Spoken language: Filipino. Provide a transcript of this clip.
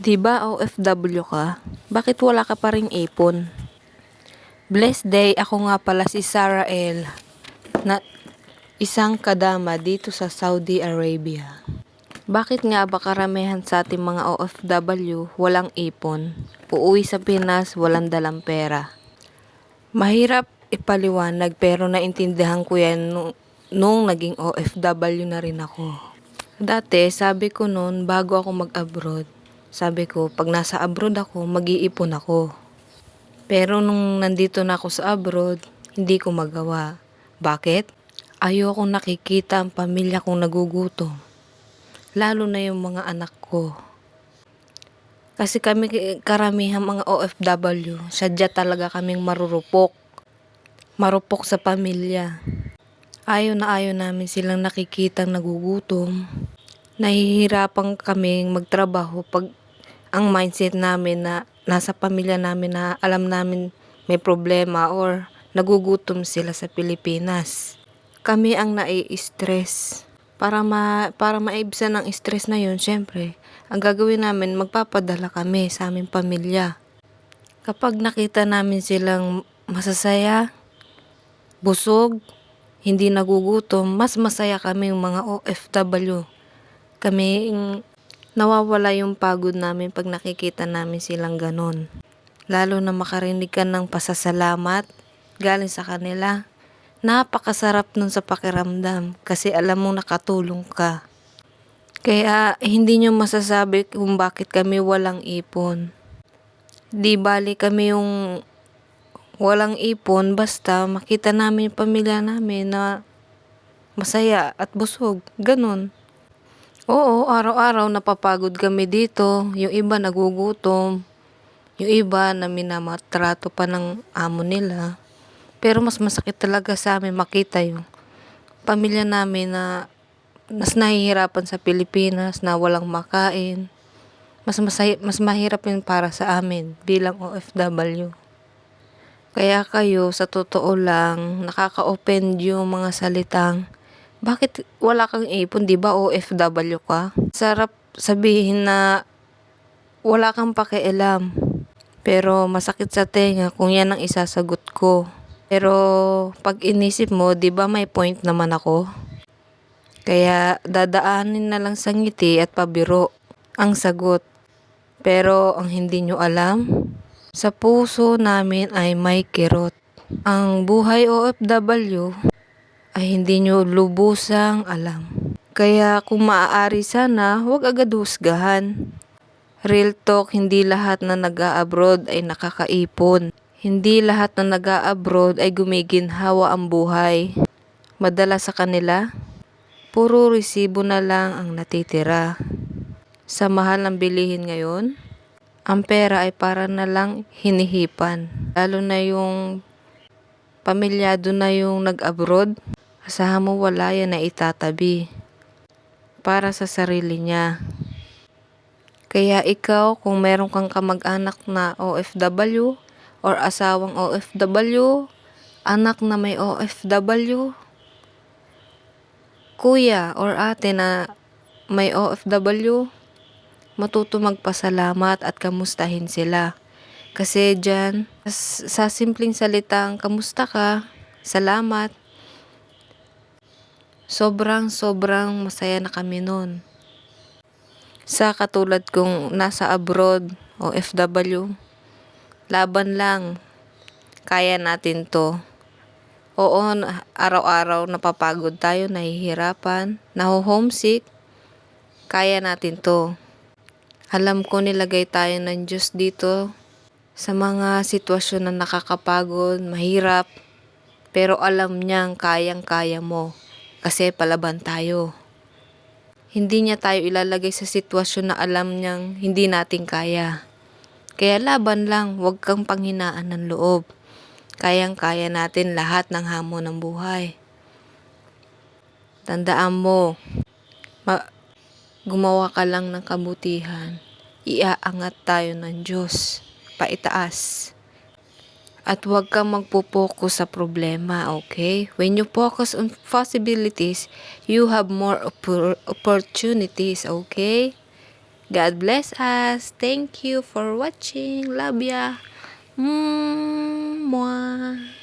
Di ba OFW ka? Bakit wala ka pa ring ipon? Blessed day, ako nga pala si Sarah L. Na isang kadama dito sa Saudi Arabia. Bakit nga ba karamihan sa ating mga OFW walang ipon? Uuwi sa Pinas, walang dalang pera. Mahirap ipaliwanag pero naintindihan ko yan nung, nung naging OFW na rin ako. Dati, sabi ko noon bago ako mag-abroad, sabi ko pag nasa abroad ako, mag-iipon ako. Pero nung nandito na ako sa abroad, hindi ko magawa. Bakit? Ayoko nakikita ang pamilya kong nagugutom. Lalo na yung mga anak ko. Kasi kami karamihan mga OFW, sadya talaga kaming marurupok. Marupok sa pamilya. Ayaw na ayaw namin silang nakikitang nagugutom. Nahihirapan kaming magtrabaho pag ang mindset namin na nasa pamilya namin na alam namin may problema or nagugutom sila sa Pilipinas. Kami ang nai-stress. Para ma para maibsan ang stress na yun, syempre, ang gagawin namin, magpapadala kami sa aming pamilya. Kapag nakita namin silang masasaya, busog, hindi nagugutom, mas masaya kami yung mga OFW. Kami nawawala yung pagod namin pag nakikita namin silang ganon. Lalo na makarinig ka ng pasasalamat galing sa kanila. Napakasarap nun sa pakiramdam kasi alam mo nakatulong ka. Kaya hindi nyo masasabi kung bakit kami walang ipon. Di bali kami yung walang ipon basta makita namin yung pamilya namin na masaya at busog. Ganon. Oo, araw-araw napapagod kami dito. Yung iba nagugutom. Yung iba na minamatrato pa ng amo nila. Pero mas masakit talaga sa amin makita yung pamilya namin na mas nahihirapan sa Pilipinas na walang makain. Mas, masay, mas mahirap yun para sa amin bilang OFW. Kaya kayo, sa totoo lang, nakaka-open yung mga salitang, bakit wala kang ipon, di ba OFW ka? Sarap sabihin na wala kang pakialam. Pero masakit sa tenga kung yan ang isasagot ko. Pero pag inisip mo, 'di ba may point naman ako? Kaya dadaanin na lang sa ngiti at pabiro ang sagot. Pero ang hindi nyo alam, sa puso namin ay may kirot. Ang buhay OFW ay hindi nyo lubusang alam. Kaya kung maaari sana, huwag agad husgahan. Real talk, hindi lahat na nag-a-abroad ay nakakaipon. Hindi lahat na nag-a-abroad ay gumiginhawa ang buhay. Madala sa kanila, puro resibo na lang ang natitira. Sa mahal ng bilihin ngayon, ang pera ay para na lang hinihipan. Lalo na yung pamilyado na yung nag-abroad, asahan mo wala yan na itatabi para sa sarili niya. Kaya ikaw, kung meron kang kamag-anak na OFW, or asawang OFW, anak na may OFW, kuya or ate na may OFW, matuto magpasalamat at kamustahin sila. Kasi dyan, sa simpleng salitang kamusta ka, salamat, sobrang sobrang masaya na kami noon. Sa katulad kong nasa abroad, OFW, Laban lang. Kaya natin to. Oo, araw-araw napapagod tayo, nahihirapan, naho-homesick. Kaya natin to. Alam ko nilagay tayo ng Diyos dito sa mga sitwasyon na nakakapagod, mahirap. Pero alam niyang kayang-kaya mo kasi palaban tayo. Hindi niya tayo ilalagay sa sitwasyon na alam niyang hindi natin kaya. Kaya laban lang, huwag kang panghinaan ng loob. Kayang-kaya natin lahat ng hamon ng buhay. Tandaan mo, ma- gumawa ka lang ng kabutihan, iaangat tayo ng Diyos, paitaas. At huwag kang magpo-focus sa problema, okay? When you focus on possibilities, you have more oppor- opportunities, okay? God bless us. Thank you for watching. Love ya. Mwah.